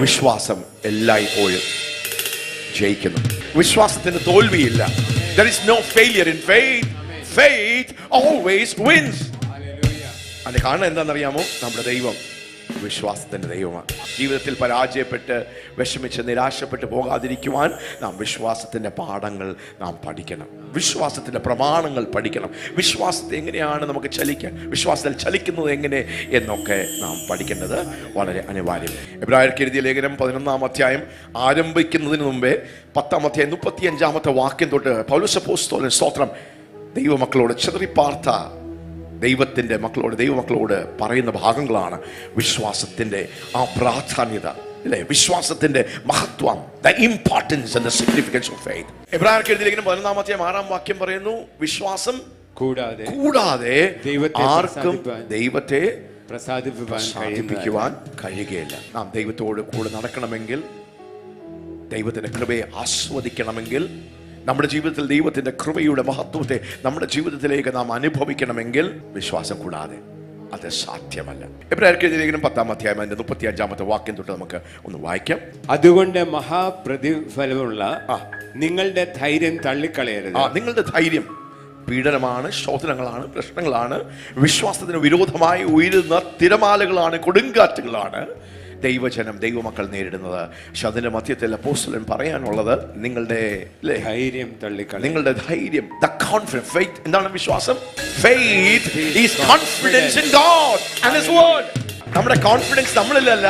വിശ്വാസം എല്ലായ്പ്പോഴും ജയിക്കുന്നു. വിശ്വാസത്തിന് തോൽവിയില്ല. There is no failure in faith faith always wins അതിന്റെ കാരണം എന്താണെന്നറിയാമോ? നമ്മുടെ ദൈവം. വിശ്വാസത്തിന്റെ ദൈവമാണ്. ജീവിതത്തിൽ പരാജയപ്പെട്ട് വിഷമിച്ച് നിരാശപ്പെട്ട് പോകാതിരിക്കുവാൻ നാം വിശ്വാസത്തിന്റെ പാഠങ്ങൾ നാം പഠിക്കണം. വിശ്വാസത്തിന്റെ പ്രമാണങ്ങൾ പഠിക്കണം. വിശ്വാസത്തെ എങ്ങനെയാണ് നമുക്ക് ചലിക്കാൻ വിശ്വാസത്തിൽ ചലിക്കുന്നത് എങ്ങനെ എന്നൊക്കെ നാം പഠിക്കേണ്ടത് വളരെ അനിവാര്യം. എബ്രായർക്ക് എഴുതിയ ലേഖനം പതിനൊന്നാം അധ്യായം ആരംഭിക്കുന്നതിന് മുമ്പേ പത്താം അധ്യായം മുപ്പത്തി അഞ്ചാമത്തെ വാക്യം തൊട്ട് പൗലുസപ്പോസ്തോലൻ സ്തോത്രം ദൈവമക്കളോട് ചിതറിപ്പാർത്ത ദൈവത്തിന്റെ മക്കളോട് ദൈവമക്കളോട് പറയുന്ന ഭാഗങ്ങളാണ് വിശ്വാസത്തിന്റെ ആ പ്രാധാന്യത അല്ലേ? വിശ്വാസത്തിന്റെ മഹത്വം the importance and the significance of faith Abraham എഴുതിയിരിക്കുന്ന പതിനൊന്നാമത്തെ ആറാം വാക്യം പറയുന്നു വിശ്വാസം കൂടാതെ കൂടാതെ ആർക്കും ദൈവത്തെ പ്രസാദിപ്പിക്കുവാൻ കഴിയുകയില്ല. നാം ദൈവത്തോട് കൂടെ നടക്കണമെങ്കിൽ ദൈവത്തിന്റെ കൃപയെ ആസ്വദിക്കണമെങ്കിൽ നമ്മുടെ ജീവിതത്തിൽ ദൈവത്തിന്റെ കൃപയുടെ മഹത്വത്തെ നമ്മുടെ ജീവിതത്തിലേക്ക് നാം അനുഭവിക്കണമെങ്കിൽ വിശ്വാസം കൂടാതെ അത് സാധ്യമല്ല. എബ്രാഹിം പത്താം അധ്യായം അതിന്റെ മുപ്പത്തി അഞ്ചാമത്തെ വാക്യം തൊട്ട് നമുക്ക് ഒന്ന് വായിക്കാം. അതുകൊണ്ട് മഹാപ്രതിഫലമുള്ള. നിങ്ങളുടെ ധൈര്യം തള്ളിക്കളയരുത്. ആ നിങ്ങളുടെ ധൈര്യം പീഡനമാണ് ശോധനങ്ങളാണ് പ്രശ്നങ്ങളാണ് വിശ്വാസത്തിന് വിരോധമായി ഉയരുന്ന തിരമാലകളാണ് കൊടുങ്കാറ്റുകളാണ്. ദൈവജനം ദൈവമക്കൾ നേരിടുന്നത്. പക്ഷെ അതിന്റെ മധ്യത്തിൽ അപ്പോസ്തലൻ പറയാനുള്ളത് നിങ്ങളുടെ ധൈര്യം തള്ളിക്കളയ. നിങ്ങളുടെ ധൈര്യം ദ കോൺഫിഡൻസ് ഫെയ്ത്ത് എന്താണ് വിശ്വാസം? Faith is confidence in God and his word നമ്മുടെ കോൺഫിഡൻസ് നമ്മളിലല്ല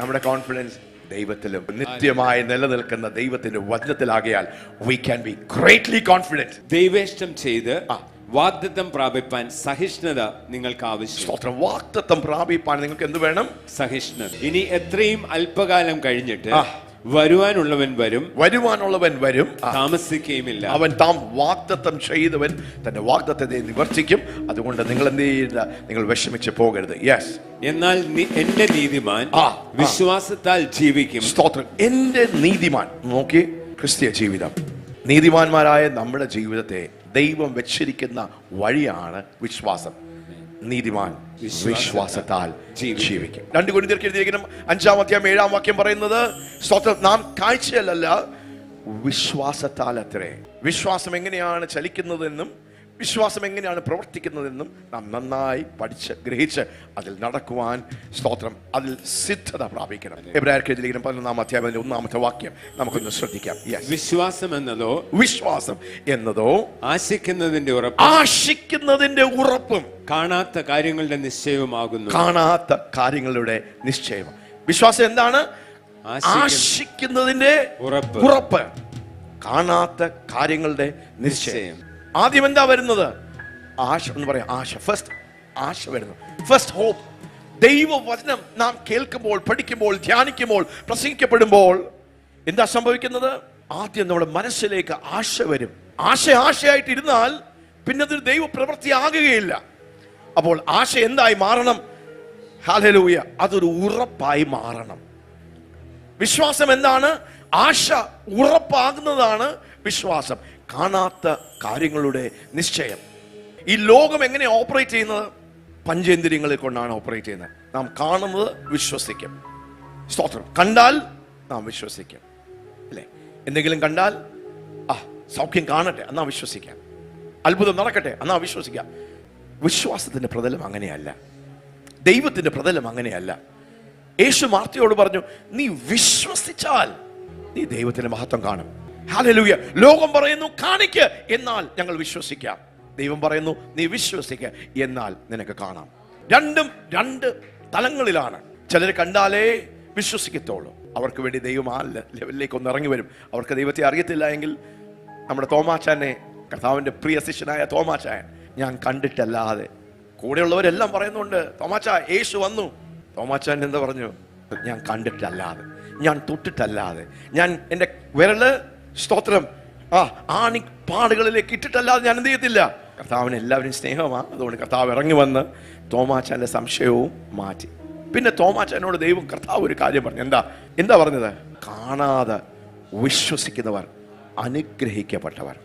നമ്മുടെ കോൺഫിഡൻസ് ദൈവത്തിലും. നിത്യമായി നിലനിൽക്കുന്ന ദൈവത്തിന്റെ വചനത്തിലാകയാൽ we can be greatly confident ദൈവേഷ്ടം ചെയ്ത് ആ. വാഗ്ദത്തം പ്രാപിപ്പാൻ സഹിഷ്ണുത നിങ്ങൾക്ക് ആവശ്യം. സ്തോത്രം. വാക്തത്വം പ്രാപിപ്പാൻ നിങ്ങൾക്ക് എന്ത് വേണം? സഹിഷ്ണുത. ഇനി എത്രയും അല്പകാലം കഴിഞ്ഞിട്ട് വരുവാനുള്ളവൻ വരും. വരുവാനുള്ളവൻ വരും. താമസിക്കുകയുമില്ല. അവൻ താം വാഗ്ദത്തം ചെയ്തവൻ തന്റെ വാഗ്ദത്തെ നിവർത്തിക്കും. അതുകൊണ്ട് നിങ്ങൾ എന്ത് ചെയ്യില്ല നിങ്ങൾ വിഷമിച്ച് പോകരുത്. യെസ് എന്നാൽ എന്റെ നീതിമാൻ. വിശ്വാസത്താൽ ജീവിക്കും. സ്തോത്രം. എന്റെ നീതിമാൻ. നോക്കി ക്രിസ്തീയ ജീവിതം. നീതിമാന്മാരായ നമ്മുടെ ജീവിതത്തെ ദൈവം വെച്ചിരിക്കുന്ന വഴിയാണ് വിശ്വാസം. നീതിമാൻ വിശ്വാസത്താൽ ജീവിക്കും. രണ്ട് എഴുതിയിരിക്കണം അഞ്ചാം വാക്യം ഏഴാം വാക്യം പറയുന്നത് സ്വത്വം നാം കാഴ്ചയല്ല വിശ്വാസത്താൽ അത്രേ. വിശ്വാസം എങ്ങനെയാണ് ചലിക്കുന്നതെന്നും വിശ്വാസം എങ്ങനെയാണ് പ്രവർത്തിക്കുന്നതെന്നും നാം നന്നായി പഠിച്ച് ഗ്രഹിച്ച് അതിൽ നടക്കുവാൻ സ്തോത്രം അതിൽ സിദ്ധത പ്രാപിക്കണം. എബ്രാഹിം പതിനൊന്നാം അധ്യായം അതിന്റെ ഒന്നാമത്തെ വാക്യം നമുക്കൊന്ന് ശ്രദ്ധിക്കാം. വിശ്വാസം എന്നതോ? വിശ്വാസം എന്നതോ? ആശിക്കുന്നതിന്റെ ഉറപ്പ്. ആശിക്കുന്നതിന്റെ ഉറപ്പും. കാണാത്ത കാര്യങ്ങളുടെ നിശ്ചയവുമാകുന്നു. കാണാത്ത കാര്യങ്ങളുടെ നിശ്ചയം. വിശ്വാസം എന്താണ്? ആശിക്കുന്ന- ആശിക്കുന്നതിന്റെ ഉറപ്പ്. ഉറപ്പ്. കാണാത്ത കാര്യങ്ങളുടെ നിശ്ചയം. ആദ്യം എന്താ വരുന്നത്? ആശ എന്ന് പറയാം ആശ. ഫസ്റ്റ് ആശ വരുന്നു ഫസ്റ്റ് ഹോപ്പ് ദൈവവചനം നാം കേൾക്കുമ്പോൾ പഠിക്കുമ്പോൾ ധ്യാനിക്കുമ്പോൾ പ്രസംഗിക്കപ്പെടുമ്പോൾ എന്താ സംഭവിക്കുന്നത്? ആദ്യം നമ്മുടെ മനസ്സിലേക്ക് ആശ വരും. ആശ ആശയായിട്ട് ഇരുന്നാൽ പിന്നെ അതൊരു ദൈവ പ്രവൃത്തിയാകുകയില്ല അപ്പോൾ ആശ എന്തായി മാറണം? ഹാലലൂയ അതൊരു ഉറപ്പായി മാറണം. വിശ്വാസം എന്താണ്? ആശ ഉറപ്പാകുന്നതാണ് വിശ്വാസം. കാണാത്ത കാര്യങ്ങളുടെ നിശ്ചയം. ഈ ലോകം എങ്ങനെ ഓപ്പറേറ്റ് ചെയ്യുന്നത്? പഞ്ചേന്ദ്രിയങ്ങളെ കൊണ്ടാണ് ഓപ്പറേറ്റ് ചെയ്യുന്നത്. നാം കാണുന്നത് വിശ്വസിക്കും. സ്തോത്രം. കണ്ടാൽ നാം വിശ്വസിക്കും. അല്ലേ? എന്തെങ്കിലും കണ്ടാൽ ആ സൗഖ്യം കാണട്ടെ എന്നാ വിശ്വസിക്കാം. അത്ഭുതം നടക്കട്ടെ എന്നാ വിശ്വസിക്കാം. വിശ്വാസത്തിന്റെ പ്രതലം അങ്ങനെയല്ല. ദൈവത്തിന്റെ പ്രതലം അങ്ങനെയല്ല. യേശു മാർത്തയോട് പറഞ്ഞു നീ വിശ്വസിച്ചാൽ നീ ദൈവത്തിന്റെ മഹത്വം കാണും. ഹല്ലേലൂയ ലോകം പറയുന്നു കാണിക്ക്. എന്നാൽ ഞങ്ങൾ വിശ്വസിക്കാം. ദൈവം പറയുന്നു നീ വിശ്വസിക്ക. എന്നാൽ നിനക്ക് കാണാം. രണ്ടും രണ്ട് തലങ്ങളിലാണ്. ചിലർ കണ്ടാലേ വിശ്വസിക്കത്തുള്ളൂ അവർക്ക് വേണ്ടി ദൈവം ആ ലെവലിലേക്ക് ഒന്ന് ഇറങ്ങി വരും. അവർക്ക് ദൈവത്തെ അറിയത്തില്ല എങ്കിൽ നമ്മുടെ തോമാച്ചാനെ കർത്താവിന്റെ പ്രിയ ശിഷ്യനായ തോമാച്ചായൻ ഞാൻ കണ്ടിട്ടല്ലാതെ. കൂടെയുള്ളവരെല്ലാം പറയുന്നുണ്ട് തോമാച്ച യേശു വന്നു. തോമാച്ചാൻ എന്താ പറഞ്ഞു? ഞാൻ കണ്ടിട്ടല്ലാതെ. ഞാൻ തൊട്ടിട്ടല്ലാതെ. ഞാൻ എന്റെ വിരൽ സ്തോത്രം. ആ ആണി പാടുകളിലേക്ക് ഇട്ടിട്ടല്ലാതെ ഞാൻ എന്ത് ചെയ്യത്തില്ല. കർത്താവിന് എല്ലാവരും സ്നേഹമാണ്. അതുകൊണ്ട് കർത്താവ് ഇറങ്ങി വന്ന് തോമാച്ചാന്റെ സംശയവും മാറ്റി. പിന്നെ തോമാച്ചാനോട് ദൈവം കർത്താവ് ഒരു കാര്യം പറഞ്ഞു. എന്താ? എന്താ പറഞ്ഞത്? കാണാതെ വിശ്വസിക്കുന്നവർ അനുഗ്രഹിക്കപ്പെട്ടവർ.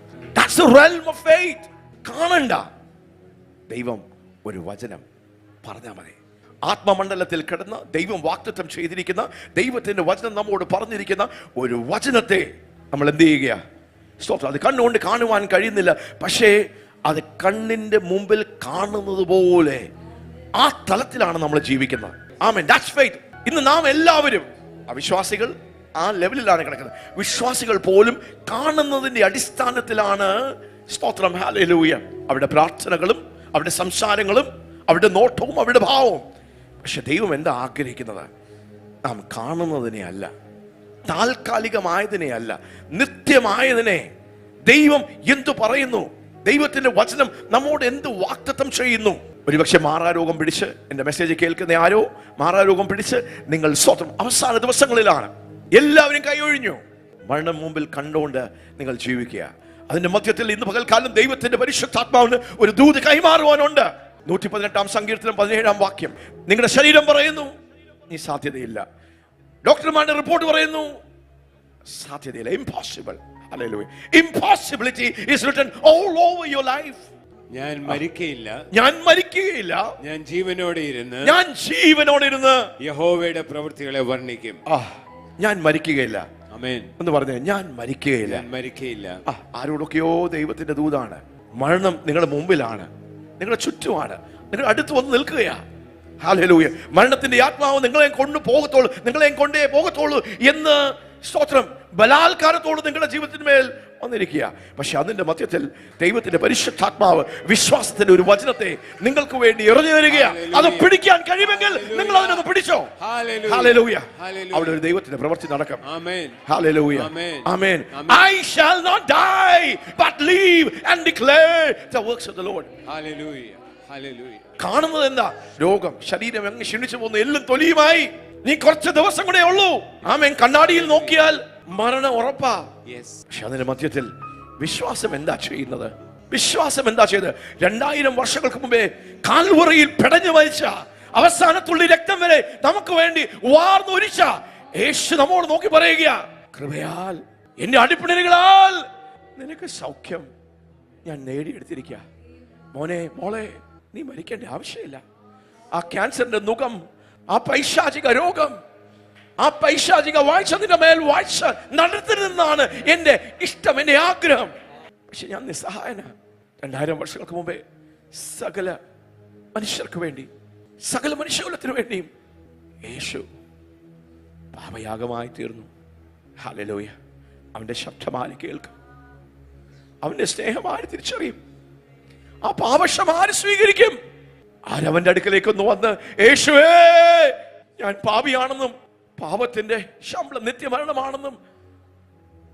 കാണണ്ട. ദൈവം ഒരു വചനം പറഞ്ഞാൽ മതി. ആത്മമണ്ഡലത്തിൽ കിടന്ന് ദൈവം വാക്തത്വം ചെയ്തിരിക്കുന്ന ദൈവത്തിന്റെ വചനം നമ്മോട് പറഞ്ഞിരിക്കുന്ന ഒരു വചനത്തെ നമ്മൾ എന്ത് ചെയ്യുകയാണ് സ്തോത്രം. അത് കണ്ണുകൊണ്ട് കാണുവാൻ കഴിയുന്നില്ല. പക്ഷേ അത് കണ്ണിന്റെ മുമ്പിൽ കാണുന്നത് പോലെ ആ തലത്തിലാണ് നമ്മൾ ജീവിക്കുന്നത്. ആമേൻ. ദാറ്റ്സ് ഫെയ്ത്ത് ഇന്ന് നാം എല്ലാവരും അവിശ്വാസികൾ ആ ലെവലിലാണ് കിടക്കുന്നത്. വിശ്വാസികൾ പോലും കാണുന്നതിന്റെ അടിസ്ഥാനത്തിലാണ് സ്തോത്രം. ഹാലൂയ അവരുടെ പ്രാർത്ഥനകളും അവരുടെ സംസാരങ്ങളും അവരുടെ നോട്ടവും അവരുടെ ഭാവവും. പക്ഷെ ദൈവം എന്താ ആഗ്രഹിക്കുന്നത്? നാം കാണുന്നതിനെ അല്ല. താൽക്കാലികമായതിനെ അല്ല നിത്യമായതിനെ ദൈവം എന്തു പറയുന്നു? ദൈവത്തിന്റെ വചനം നമ്മോട് എന്ത് വാക്തത്വം ചെയ്യുന്നു? ഒരുപക്ഷെ മാറാരോഗം പിടിച്ച് എന്റെ മെസ്സേജ് കേൾക്കുന്ന ആരോ മാറാരോഗം പിടിച്ച് നിങ്ങൾ സ്വന്തം അവസാന ദിവസങ്ങളിലാണ്. എല്ലാവരും കൈയൊഴിഞ്ഞു മരണം മുമ്പിൽ കണ്ടുകൊണ്ട് നിങ്ങൾ ജീവിക്കുക. അതിന്റെ മധ്യത്തിൽ ഇന്ന് പകൽക്കാലം ദൈവത്തിന്റെ പരിശുദ്ധാത്മാവിന് ഒരു ദൂത് കൈമാറുവാനുണ്ട്. നൂറ്റി പതിനെട്ടാം സങ്കീർത്തനം പതിനേഴാം വാക്യം. നിങ്ങളുടെ ശരീരം പറയുന്നു നീ സാധ്യതയില്ല. ഡോക്ടർമാരുടെ റിപ്പോർട്ട് പറയുന്നു. സാധ്യതയില്ല impossible impossibility is written all over your life ഞാൻ മരിക്കയില്ല. ഞാൻ മരിക്കുകയില്ല. ഞാൻ ജീവനോടെ ഇരുന്ന് ഞാൻ ജീവനോടെ ഇരുന്ന് യഹോവയുടെ പ്രവൃത്തികളെ വർണിക്കും. ഞാൻ മരിക്കുകയില്ല. അമേൻ എന്ന് പറഞ്ഞേ ഞാൻ മരിക്കുകയില്ല. മരിക്കയില്ല. ആരോടൊക്കെയോ ദൈവത്തിന്റെ ദൂതാണ്. മരണം നിങ്ങളുടെ മുമ്പിലാണ്. നിങ്ങളുടെ ചുറ്റുമാണ്. നിങ്ങളുടെ അടുത്ത് വന്ന് നിൽക്കുകയാ. ഹാലൂയ മരണത്തിന്റെ ആത്മാവ് നിങ്ങളെ കൊണ്ടു പോകത്തുള്ളൂ നിങ്ങളെ കൊണ്ടേ പോകത്തുള്ളൂ എന്ന് സ്തോത്രം. ബലാത്കാരത്തോട് നിങ്ങളുടെ ജീവിതത്തിന്മേൽ വന്നിരിക്കുക. പക്ഷെ അതിന്റെ മധ്യത്തിൽ ദൈവത്തിന്റെ പരിശുദ്ധാത്മാവ് വിശ്വാസത്തിന്റെ ഒരു വചനത്തെ നിങ്ങൾക്ക് വേണ്ടി എറിഞ്ഞു തരിക അത് പിടിക്കാൻ കഴിയുമെങ്കിൽ നിങ്ങൾ അതിനൊന്ന് പിടിച്ചോ. ഹാലൂയ. അവിടെ ഒരു ദൈവത്തിന്റെ പ്രവർത്തി നടക്കും. Amen I. Not die but live and die, the of Lord works കാണുന്നത് എന്താ രോഗം ശരീരം അങ്ങ് ക്ഷണിച്ചു പോകുന്നു എല്ലാം തൊലിയുമായി. നീ കുറച്ച് ദിവസം കൂടെ ഉള്ളൂ. ആമേൻ. കണ്ണാടിയിൽ നോക്കിയാൽ മരണം ഉറപ്പാ. പക്ഷെ അതിന്റെ മധ്യത്തിൽ വിശ്വാസം എന്താ ചെയ്യുന്നത്? വിശ്വാസം എന്താ ചെയ്തത്? രണ്ടായിരം വർഷങ്ങൾക്ക് മുമ്പേ കാൽവറയിൽ പിടഞ്ഞു മരിച്ച അവസാനത്തുള്ളി രക്തം വരെ നമുക്ക് വേണ്ടി വാർന്നൊരിച്ച യേശു നമ്മോട് നോക്കി പറയുക കൃപയാൽ എന്റെ അടിപ്പിണലുകളാൽ നിനക്ക് സൗഖ്യം ഞാൻ നേടിയെടുത്തിരിക്കുക മോനെ മോളെ നീ മരിക്കേണ്ട ആവശ്യമില്ല. ആ ക്യാൻസറിന്റെ മുഖം ആ പൈശാചിക രോഗം ആ പൈശാചിക വാഴ്ച നിന്റെ മേൽ വാഴ്ച നടത്തരുതെന്നാണ് എന്റെ ഇഷ്ടം എന്റെ ആഗ്രഹം. പക്ഷെ ഞാൻ നിസ്സഹായന. രണ്ടായിരം വർഷങ്ങൾക്ക് മുമ്പേ സകല മനുഷ്യർക്ക് വേണ്ടി സകല മനുഷ്യകുലത്തിന് വേണ്ടിയും യേശു പാപയാഗമായി തീർന്നു. ഹാലലോയ അവന്റെ ശബ്ദമാര് കേൾക്കും. അവന്റെ സ്നേഹമാര് തിരിച്ചറിയും. ആ പാപക്ഷം ആര് സ്വീകരിക്കും? ആരവന്റെ അടുക്കലേക്ക് ഒന്ന് വന്ന് യേശുവേ ഞാൻ പാപിയാണെന്നും പാപത്തിന്റെ ശമ്പളം നിത്യമരണമാണെന്നും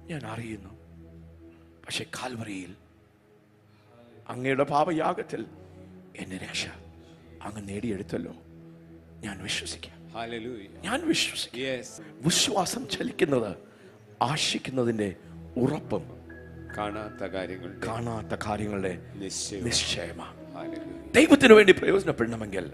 ഞാൻ അറിയുന്നു. പക്ഷെ കാൽവറിയിൽ അങ്ങയുടെ പാപയാഗത്തിൽ എന്നെ രക്ഷ അങ്ങ് നേടിയെടുത്തല്ലോ. ഞാൻ വിശ്വസിക്കാം. ഞാൻ വിശ്വസിക്കാം. വിശ്വാസം ചലിക്കുന്നത് ആശിക്കുന്നതിന്റെ ഉറപ്പും കാണാത്ത കാര്യങ്ങൾ കാണാത്ത കാര്യങ്ങളുടെ നിശ്ചയം നിശ്ചയമാണ് ഹല്ലേലൂയ ദൈവത്തിന് വേണ്ടി പ്രയോജനപ്പെടണമെങ്കിൽ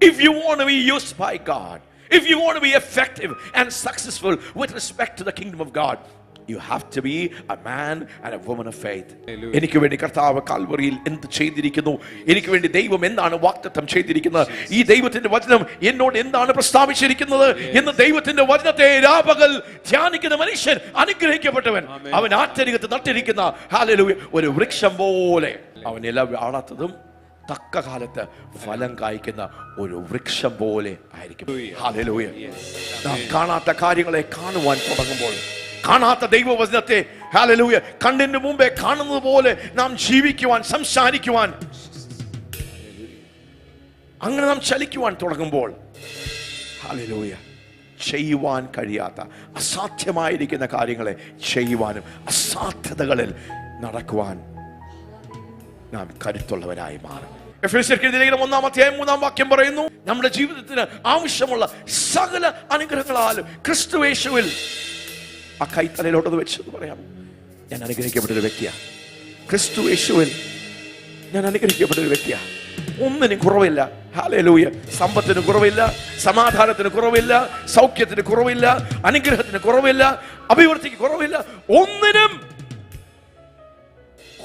if you want be used by God if you want be effective and successful with respect to the kingdom of God you have to be a man and a woman of faith. എനിക്ക് വേണ്ടി കർത്താവ് കാൽവറിയിൽ എന്ത് ചെയ്തിരിക്കുന്നു? എനിക്ക് വേണ്ടി ദൈവം എന്താണ് വാക്തത്വം ചെയ്തിരിക്കുന്നത്? ഈ ദൈവത്തിന്റെ വചനം എന്നോട് എന്താണ് പ്രസ്താവിച്ചിരിക്കുന്നത്? എന്ന് ദൈവത്തിന്റെ വചനത്തെ രാപകൽ ധ്യാനിക്കുന്ന മനുഷ്യൻ അനുഗ്രഹിക്കപ്പെട്ടവൻ. അവൻ ആറ്റരികത്ത് നട്ടിരിക്കുന്ന ഹാലലൂയ ഒരു വൃക്ഷം പോലെ അവൻ ഇല വാടാത്തതും തക്ക കാലത്ത് ഫലം കായ്ക്കുന്ന ഒരു വൃക്ഷം പോലെ ആയിരിക്കും. നാം കാണാത്ത കാര്യങ്ങളെ കാണുവാൻ തുടങ്ങുമ്പോൾ കാണാത്ത ദൈവവചനത്തെ ഹാലലൂയ കണ്ണിന് മുമ്പേ കാണുന്നത് പോലെ നാം ജീവിക്കുവാൻ സംസാരിക്കുവാൻ. അങ്ങനെ നാം ചലിക്കുവാൻ തുടങ്ങുമ്പോൾ ഹാലലൂയ ചെയ്യുവാൻ കഴിയാത്ത അസാധ്യമായിരിക്കുന്ന കാര്യങ്ങളെ ചെയ്യുവാനും അസാധ്യതകളിൽ നടക്കുവാൻ നാം കരുത്തുള്ളവരായി മാറും. ഒന്നാം മൂന്നാം വാക്യം പറയുന്നു നമ്മുടെ ജീവിതത്തിന് ആവശ്യമുള്ള സകല അനുഗ്രഹങ്ങളാലും ക്രിസ്തുവേശുവിൽ ആ കൈത്തലയിലോട്ടത് വെച്ചെന്ന് പറയാം. ഞാൻ അനുഗ്രഹിക്കപ്പെട്ട ഒരു വ്യക്തിയാ. ക്രിസ്തു യേശുവിൽ ഞാൻ അനുഗ്രഹിക്കപ്പെട്ട ഒരു വ്യക്തിയാ. ഒന്നിനും കുറവില്ല. ഹാലൂയ സമ്പത്തിന് കുറവില്ല സമാധാനത്തിന് കുറവില്ല സൗഖ്യത്തിന് കുറവില്ല അനുഗ്രഹത്തിന് കുറവില്ല അഭിവൃദ്ധിക്ക് കുറവില്ല. ഒന്നിനും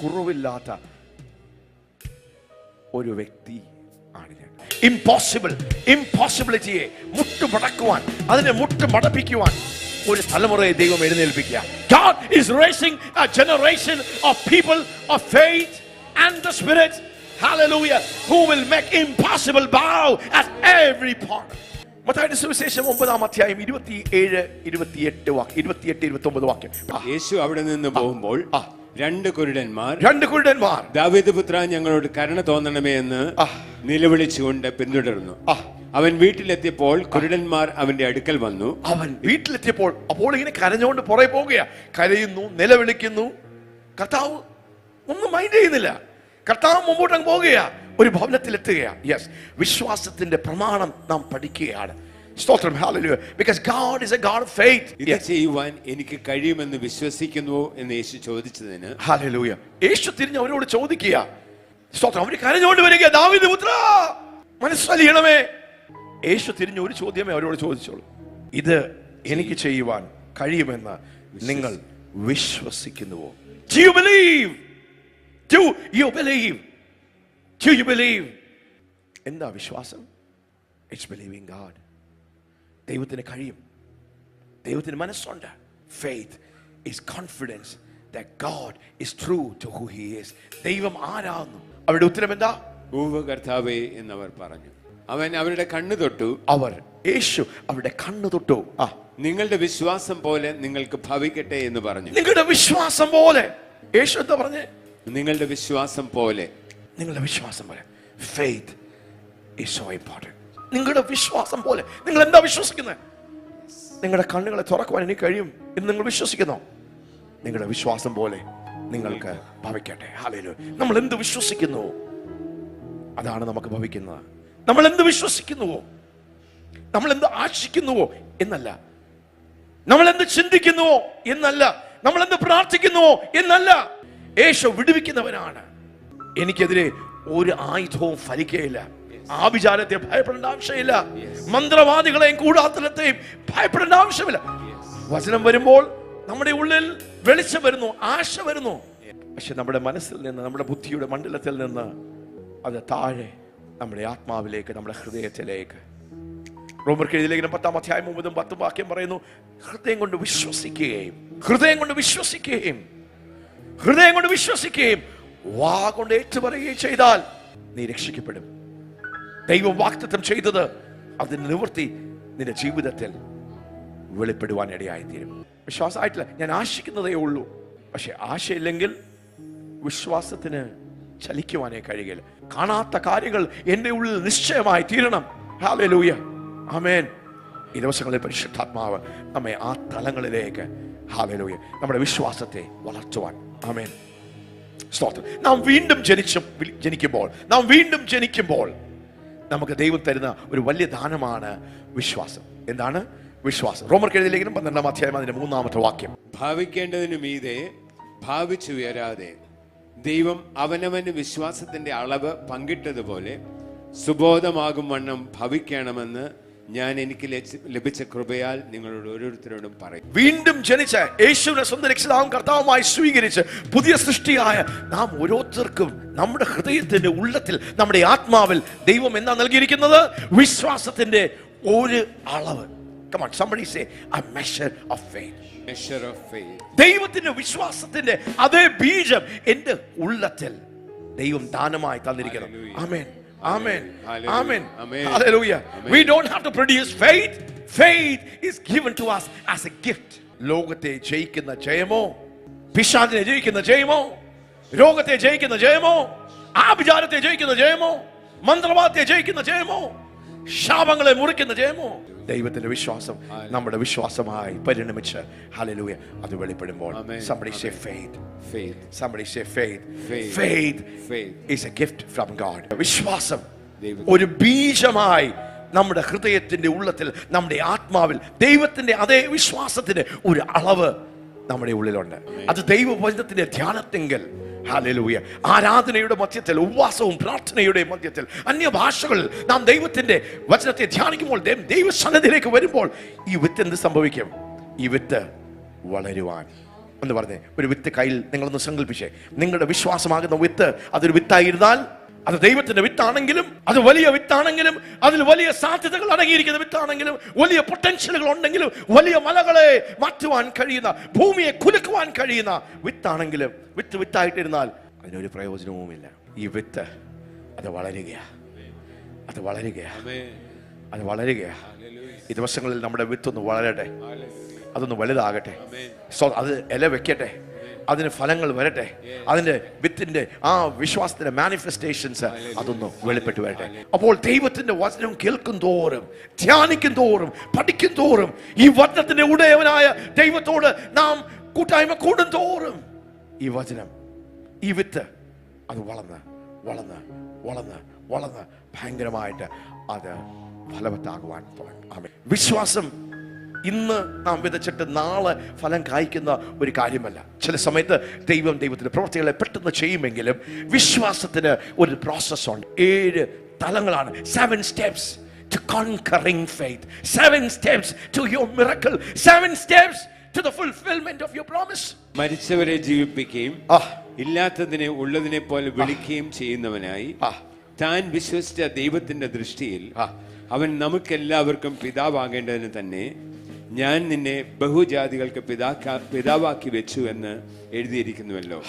കുറവില്ലാത്ത ഒരു വ്യക്തി ആണ് ഞാൻ ഇമ്പോസിബിൾ ഇമ്പോസിബിളിറ്റിയെ മുട്ടുമടക്കുവാൻ അതിനെ മുട്ടുമടപ്പിക്കുവാൻ ഒരു തലമുറയെ ദൈവം എഴുന്നേൽപ്പിക്കുക. God is raising a generation of people of faith and the spirit. Hallelujah. Who will make impossible bow at every part മത്തായിയുടെ സുവിശേഷം ഒമ്പതാം അധ്യായം ഇരുപത്തി ഏഴ് ഇരുപത്തിയെട്ട് വാക്യം ഇരുപത്തിയെട്ട് ഇരുപത്തി ഒമ്പത് വാക്യം യേശു അവിടെ നിന്ന് പോകുമ്പോൾ രണ്ട് കുരുടന്മാർ രണ്ട് കുരുടന്മാർ. ദാവീദ് പുത്ര ഞങ്ങളോട് കരുണ തോന്നണമേ എന്ന്. നിലവിളിച്ചുകൊണ്ട് പിന്തുടർന്നു. ആ. അവൻ വീട്ടിലെത്തിയപ്പോൾ കുരുടന്മാർ അവന്റെ അടുക്കൽ വന്നു. അവൻ വീട്ടിലെത്തിയപ്പോൾ അപ്പോൾ ഇങ്ങനെ കരഞ്ഞുകൊണ്ട് പുറകെ പോവുകയാ കരയുന്നു നിലവിളിക്കുന്നു. കർത്താവ് ഒന്നും മൈൻഡ് ചെയ്യുന്നില്ല. കർത്താവ് മുമ്പോട്ട് അങ്ങ് പോവുകയാ ഒരു ഭവനത്തിൽ എത്തുകയാ യെസ് വിശ്വാസത്തിന്റെ പ്രമാണം നാം പഠിക്കുകയാണ്. സ്തോത്രം hallelujah. Because God is a God of faith. ഇത് ചെയ്യുവാൻ എനിക്ക് കഴിയുമെന്ന് വിശ്വസിക്കുന്നു എന്ന് യേശു ചോദിച്ചതിന്. Hallelujah. യേശു തിരിഞ്ഞ് അവരോട് ചോദിക്കുക സ്തോത്രം അവർ കരഞ്ഞുകൊണ്ട് വരിക ദാവീദ് പുത്ര മനസ്സലിയണമേ. യേശു തിരിഞ്ഞ ഒരു ചോദ്യമേ അവരോട് ചോദിച്ചോളൂ. ഇത് എനിക്ക് ചെയ്യുവാൻ കഴിയുമെന്ന് നിങ്ങൾ വിശ്വസിക്കുന്നുവോ? എന്താ വിശ്വാസം? ഇറ്റ്സ് ബിലീവിങ് ഗാഡ് ദൈവത്തിന് കഴിയും. ദൈവത്തിന് മനസ്സുണ്ട്. Faith is confidence that is is to who is. ദൈവം ആരാകുന്നു? അവരുടെ ഉത്തരം എന്താ? കർത്താവേ എന്നവർ പറഞ്ഞു. അവൻ അവരുടെ കണ്ണു തൊട്ടു. അവർ യേശു അവരുടെ കണ്ണു തൊട്ടു. ആ. നിങ്ങളുടെ വിശ്വാസം പോലെ നിങ്ങൾക്ക് ഭവിക്കട്ടെ എന്ന് പറഞ്ഞു. നിങ്ങളുടെ വിശ്വാസം പോലെ. യേശു എന്താ പറഞ്ഞേ? നിങ്ങളുടെ വിശ്വാസം പോലെ. നിങ്ങളുടെ വിശ്വാസം പോലെ. ഫെയ്ത്ത് ഈസ് സോ ഇമ്പോർട്ടന്റ് നിങ്ങളുടെ വിശ്വാസം പോലെ. നിങ്ങൾ എന്താ വിശ്വസിക്കുന്നത് നിങ്ങളുടെ കണ്ണുകളെ തുറക്കുവാൻ എനിക്ക് കഴിയും എന്ന് നിങ്ങൾ വിശ്വസിക്കുന്നു? നിങ്ങളുടെ വിശ്വാസം പോലെ നിങ്ങൾക്ക് ഭവിക്കട്ടെ. ഹാലേലു നമ്മൾ എന്ത് വിശ്വസിക്കുന്നു? അതാണ് നമുക്ക് ഭവിക്കുന്നത്. നമ്മൾ എന്ത് വിശ്വസിക്കുന്നുവോ? നമ്മൾ എന്ത് ആശിക്കുന്നുവോ എന്നല്ല. നമ്മൾ എന്ത് ചിന്തിക്കുന്നുവോ എന്നല്ല. നമ്മൾ എന്ത് പ്രാർത്ഥിക്കുന്നുവോ എന്നല്ല. യേശോ വിടുവിക്കുന്നവനാണ്. എനിക്കെതിരെ ഒരു ആയുധവും ഫലിക്കുകയില്ല ആഭിചാരത്തെ ഭയപ്പെടേണ്ട ആവശ്യമില്ല. മന്ത്രവാദികളെയും കൂടാത്തലത്തെയും ഭയപ്പെടേണ്ട ആവശ്യമില്ല. വചനം വരുമ്പോൾ നമ്മുടെ ഉള്ളിൽ വെളിച്ചം വരുന്നു ആശ വരുന്നു. പക്ഷെ നമ്മുടെ മനസ്സിൽ നിന്ന് നമ്മുടെ ബുദ്ധിയുടെ മണ്ഡലത്തിൽ നിന്ന് അത് താഴെ നമ്മുടെ ആത്മാവിലേക്ക് നമ്മുടെ ഹൃദയത്തിലേക്ക്. റോമർക്ക് എഴുതിയ പത്താം അധ്യായം ഒമ്പതും പത്തും വാക്യം പറയുന്നു ഹൃദയം കൊണ്ട് വിശ്വസിക്കുകയും ഹൃദയം കൊണ്ട് വിശ്വസിക്കുകയും ഹൃദയം കൊണ്ട് വിശ്വസിക്കുകയും വാ കൊണ്ട് ഏറ്റുപറയുകയും ചെയ്താൽ നീ രക്ഷിക്കപ്പെടും. ദൈവം വാക്തത്വം ചെയ്തത് അതിന് നിവൃത്തി നിന്റെ ജീവിതത്തിൽ വെളിപ്പെടുവാൻ ഇടയായിത്തീരും വിശ്വാസമായിട്ടില്ല ഞാൻ ആശിക്കുന്നതേ ഉള്ളൂ. പക്ഷെ ആശയില്ലെങ്കിൽ വിശ്വാസത്തിന് ചലിക്കുവാനേ കഴിയില്ല കാണാത്ത കാര്യങ്ങൾ എന്റെ ഉള്ളിൽ നിശ്ചയമായി തീരണം. ഹാലൂയ ആമേൻ ഈ ദിവസങ്ങളിൽ പരിശുദ്ധാത്മാവ് നമ്മെ ആ തലങ്ങളിലേക്ക് ഹാലൂയ നമ്മുടെ വിശ്വാസത്തെ വളർത്തുവാൻ. ആമേൻ സ്തോത്രം. നാം വീണ്ടും ജനിച്ച ജനിക്കുമ്പോൾ നാം വീണ്ടും ജനിക്കുമ്പോൾ നമുക്ക് ദൈവം തരുന്ന ഒരു വലിയ ദാനമാണ് വിശ്വാസം. എന്താണ്? വിശ്വാസം. റോമർ കെഴുതിയിലേക്കും പന്ത്രണ്ടാം അധ്യായം അതിന്റെ മൂന്നാമത്തെ വാക്യം. ഭാവിക്കേണ്ടതിനു മീതെ ഭാവിച്ചുയരാതെ ദൈവം അവനവന് വിശ്വാസത്തിന്റെ അളവ് പങ്കിട്ടതുപോലെ സുബോധമാകും വണ്ണം ഭവിക്കണമെന്ന് ഞാൻ എനിക്ക് ലഭിച്ച- കൃപയാൽ നിങ്ങളോട് ഓരോരുത്തരോടും പറയും. വീണ്ടും ജനിച്ച യേശുവിനെ സ്വന്തം രക്ഷിതാവും കർത്താവുമായി സ്വീകരിച്ച് പുതിയ സൃഷ്ടിയായ നാം ഓരോരുത്തർക്കും നമ്മുടെ ഹൃദയത്തിന്റെ ഉള്ളത്തിൽ നമ്മുടെ ആത്മാവിൽ ദൈവം എന്താ നൽകിയിരിക്കുന്നത്? വിശ്വാസത്തിന്റെ ഒരു അളവ്. Come on, somebody say a measure of faith. Measure of faith. ദൈവത്തിന്റെ വിശ്വാസത്തിന്റെ അതേ ബീജം എന്റെ ഉള്ളത്തിൽ ദൈവം ദാനമായി തന്നിരിക്കണം. Hallelujah. Amen. Amen. Hallelujah. Amen. Amen. Hallelujah Amen. we don't have to produce faith. Faith is given to us as a gift. ലോകത്തെ ജയിക്കുന്ന ജയമോ? പിശാചിനെ ജയിക്കുന്ന ജയമോ? രോഗത്തെ ജയിക്കുന്ന ജയമോ? ആഭിചാരത്തെ ജയിക്കുന്ന ജയമോ? മന്ത്രവാദത്തെ ജയിക്കുന്ന ജയമോ? ശാപങ്ങളെ മുറിക്കുന്ന ജയമോ? ദൈവത്തിന്റെ വിശ്വാസം നമ്മുടെ വിശ്വാസമായി പരിണമിച്ച്. ഹലലൂയ അത് വെളിപ്പെടുമ്പോൾ. Somebody say faith. Faith. somebody say faith. Faith. faith Faith. is a gift from God. വിശ്വാസം. ഒരു ബീജമായി നമ്മുടെ ഹൃദയത്തിന്റെ ഉള്ളത്തിൽ നമ്മുടെ ആത്മാവിൽ ദൈവത്തിന്റെ അതേ വിശ്വാസത്തിന് ഒരു അളവ് നമ്മുടെ ഉള്ളിലുണ്ട്. അത് ദൈവവചനത്തിന്റെ ധ്യാനത്തെങ്കിൽ ഹാലലൂയ ആരാധനയുടെ മധ്യത്തിൽ ഉപവാസവും പ്രാർത്ഥനയുടെ മധ്യത്തിൽ അന്യഭാഷകളിൽ നാം ദൈവത്തിന്റെ വചനത്തെ ധ്യാനിക്കുമ്പോൾ ദൈവ ദൈവസന്നദ്ധിയിലേക്ക് വരുമ്പോൾ ഈ വിത്ത് എന്ത് സംഭവിക്കും? ഈ വിത്ത് വളരുവാൻ. എന്ന് പറഞ്ഞേ ഒരു വിത്ത് കയ്യിൽ നിങ്ങളൊന്ന് സങ്കല്പിച്ചേ നിങ്ങളുടെ വിശ്വാസമാകുന്ന വിത്ത് അതൊരു വിത്തായിരുന്നാൽ അത് ദൈവത്തിന്റെ വിത്താണെങ്കിലും അത് വലിയ വിത്താണെങ്കിലും അതിൽ വലിയ സാധ്യതകൾ അടങ്ങിയിരിക്കുന്ന വിത്താണെങ്കിലും വലിയ പൊട്ടൻഷ്യലുകൾ ഉണ്ടെങ്കിലും വലിയ മലകളെ മാറ്റുവാൻ കഴിയുന്ന ഭൂമിയെ കുലുക്കുവാൻ കഴിയുന്ന വിത്താണെങ്കിലും വിത്ത് വിത്തായിട്ടിരുന്നാൽ അതിനൊരു പ്രയോജനവുമില്ല ഈ വിത്ത് അത് വളരുകയാ അത് വളരുകയാ. അത് വളരുകയാ. ഈ ദിവസങ്ങളിൽ നമ്മുടെ വിത്തൊന്ന് വളരട്ടെ. അതൊന്ന് വലുതാകട്ടെ സോ അത് ഇല വെക്കട്ടെ അതിന് ഫലങ്ങൾ വരട്ടെ. അതിന്റെ വിത്തിന്റെ ആ വിശ്വാസത്തിന്റെ മാനിഫെസ്റ്റേഷൻസ് അതൊന്ന് വെളിപ്പെട്ട് വരട്ടെ. അപ്പോൾ ദൈവത്തിന്റെ വചനം കേൾക്കും തോറും ധ്യാനിക്കും തോറും പഠിക്കും തോറും ഈ വചനത്തിന്റെ ഉടയവനായ ദൈവത്തോട് നാം കൂട്ടായ്മ കൂടും തോറും. ഈ വചനം ഈ വിത്ത് അത് വളർന്ന് വളർന്ന് വളർന്ന് വളർന്ന് ഭയങ്കരമായിട്ട് അത് ഫലവത്താകുവാൻ തുടങ്ങി. വിശ്വാസം ഇന്ന് നാം വിതച്ചിട്ട് നാളെ ഫലം കായ്ക്കുന്ന ഒരു കാര്യമല്ല. ചില സമയത്ത് ദൈവം ദൈവത്തിന്റെ പ്രവൃത്തികളെ പെട്ടെന്ന് ചെയ്യുമെങ്കിലും വിശ്വാസത്തിന് ഒരു പ്രോസസ്സുണ്ട് ഏഴ് തലങ്ങളാണ്. Seven steps to conquering faith seven steps to your miracle seven steps to the fulfilment of your promise മരിച്ചവരെ ജീവിപ്പിക്കുകയും ഇല്ലാത്തതിനെ ഉള്ളതിനെ പോലെ വിളിക്കുകയും ചെയ്യുന്നവനായി. താൻ വിശ്വസിച്ച ദൈവത്തിന്റെ ദൃഷ്ടിയിൽ. അവൻ നമുക്കെല്ലാവർക്കും പിതാവാകേണ്ടതിന് തന്നെ ഞാൻ നിന്നെ ബഹുജാതികൾക്ക് പിതാവാക്കി വെച്ചു എന്ന് എഴുതിയിരിക്കുന്നുവല്ലോ.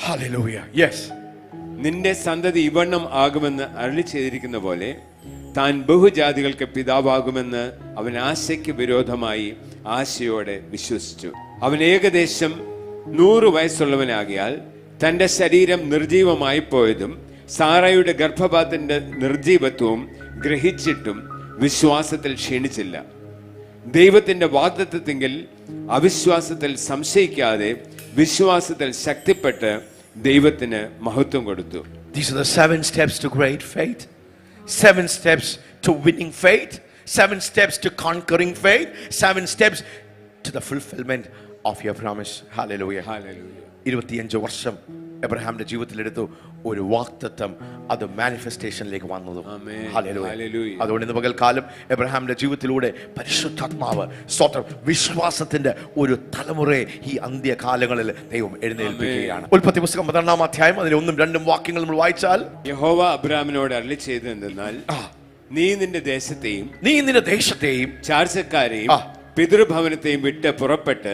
നിന്റെ സന്തതി ഇവണ്ണം ആകുമെന്ന് അരളി ചെയ്തിരിക്കുന്ന പോലെ താൻ ബഹുജാതികൾക്ക് പിതാവാകുമെന്ന് അവൻ ആശയ്ക്ക് വിരോധമായി ആശയോടെ വിശ്വസിച്ചു. അവൻ ഏകദേശം നൂറ് വയസ്സുള്ളവനാകിയാൽ തന്റെ ശരീരം നിർജീവമായി പോയതും സാറയുടെ ഗർഭപാതന്റെ നിർജീവത്വവും ഗ്രഹിച്ചിട്ടും വിശ്വാസത്തിൽ ക്ഷീണിച്ചില്ല. ദൈവത്തിന്റെ വാഗ്ദത്വത്തെങ്കിൽ അവിശ്വാസത്തിൽ സംശയിക്കാതെ വിശ്വാസത്തിൽ ശക്തിപ്പെട്ട് ദൈവത്തിന് മഹത്വം കൊടുത്തു These are the seven steps to great faith, seven steps to winning faith, seven steps to conquering faith, seven steps to the fulfillment of your promise. Hallelujah. Hallelujah. ഇരുപത്തിയഞ്ച് വർഷം എബ്രഹാമിന്റെ ജീവിതത്തിലെടുത്തു ഒരു വാക്തത്വം അത് മാനിഫെസ്റ്റേഷനിലേക്ക് വന്നതും. അതുകൊണ്ട് ഇന്ന് പകൽക്കാലം എബ്രഹാമിന്റെ ജീവിതത്തിലൂടെ പരിശുദ്ധാത്മാവ് സ്വത്രം വിശ്വാസത്തിന്റെ ഒരു തലമുറയെ ഈ അന്ത്യകാലങ്ങളിൽ ദൈവം എഴുന്നേൽപ്പിക്കുകയാണ്. ഉൽപ്പത്തി പുസ്തകം പന്ത്രണ്ടാം അധ്യായം അതിൽ ഒന്നും രണ്ടും വാക്യങ്ങൾ നമ്മൾ വായിച്ചാൽ യഹോവ അബ്രഹാമിനോട് അരളി ചെയ്ത് എന്തെന്നാൽ ആ. നീ നിന്റെ ദേശത്തെയും നീ നിന്റെ ദേശത്തെയും ചാർച്ചക്കാരെയും പിതൃഭവനത്തെയും വിട്ട് പുറപ്പെട്ട്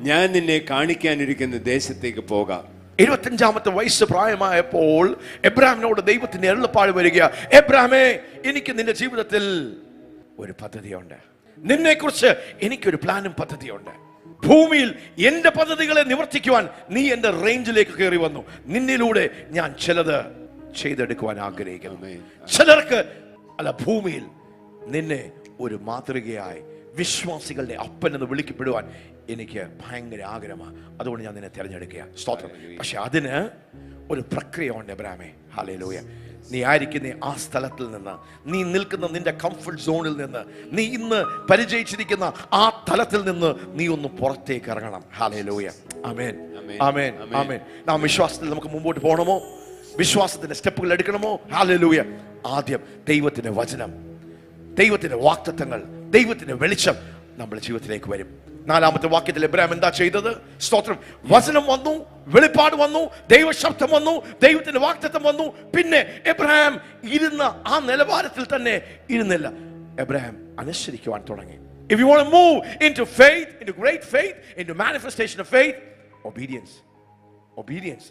ഞാൻ നിന്നെ കാണിക്കാനിരിക്കുന്ന ദേശത്തേക്ക് പോകാം. എഴുപത്തഞ്ചാമത്തെ വയസ്സ് പ്രായമായപ്പോൾ എബ്രാഹിമിനോട് ദൈവത്തിന്റെ എള്ളപ്പാട് വരിക എബ്രാമേ എനിക്ക് നിന്റെ ജീവിതത്തിൽ ഒരു പദ്ധതിയുണ്ട്. നിന്നെ കുറിച്ച് എനിക്കൊരു പ്ലാനും പദ്ധതിയുണ്ട്. ഭൂമിയിൽ എന്റെ പദ്ധതികളെ നിവർത്തിക്കുവാൻ നീ എന്റെ റേഞ്ചിലേക്ക് കയറി വന്നു. നിന്നിലൂടെ ഞാൻ ചിലത് ചെയ്തെടുക്കുവാൻ ആഗ്രഹിക്കുന്നു. ചിലർക്ക് അല്ല ഭൂമിയിൽ നിന്നെ ഒരു മാതൃകയായി വിശ്വാസികളുടെ അപ്പൻ എന്ന് വിളിക്കപ്പെടുവാൻ എനിക്ക് ഭയങ്കര ആഗ്രഹമാണ്. അതുകൊണ്ട് ഞാൻ നിന്നെ തിരഞ്ഞെടുക്കുക സ്തോത്രം. പക്ഷെ അതിന് ഒരു പ്രക്രിയ ഉണ്ട് എബ്രാമേ ഹാലയിലൂയ നീ ആയിരിക്കുന്ന ആ സ്ഥലത്തിൽ നിന്ന് നീ നിൽക്കുന്ന നിന്റെ കംഫർട്ട് സോണിൽ നിന്ന് നീ ഇന്ന് പരിചയിച്ചിരിക്കുന്ന ആ തലത്തിൽ നിന്ന് നീ ഒന്ന് പുറത്തേക്ക് ഇറങ്ങണം. ഹാലയിലൂയ ആമേൻ അമേൻ അമേൻ. ആമേൻ നാം വിശ്വാസത്തിൽ നമുക്ക് മുമ്പോട്ട് പോകണമോ? വിശ്വാസത്തിന്റെ സ്റ്റെപ്പുകൾ എടുക്കണമോ? ഹാലയിലൂയ ആദ്യം ദൈവത്തിന്റെ വചനം ദൈവത്തിന്റെ വാക്തത്വങ്ങൾ ദൈവത്തിന്റെ വെളിച്ചം നമ്മുടെ ജീവിതത്തിലേക്ക് വരും. നാലാമത്തെ വാക്യത്തിൽ ഇബ്രാഹിം എന്താ ചെയ്തത്? സ്തോത്രം. വചനം വന്നു വെളിപ്പാട് വന്നു ദൈവശബ്ദം വന്നു ദൈവത്തിന്റെ വാക്തത്വം വന്നു. പിന്നെ എബ്രാഹിം ഇരുന്ന ആ നിലവാരത്തിൽ തന്നെ ഇരുന്നില്ല. എബ്രാഹിം അനുസരിക്കുവാൻ തുടങ്ങി. If you want to move into faith, into great faith, into manifestation of faith, obedience. Obedience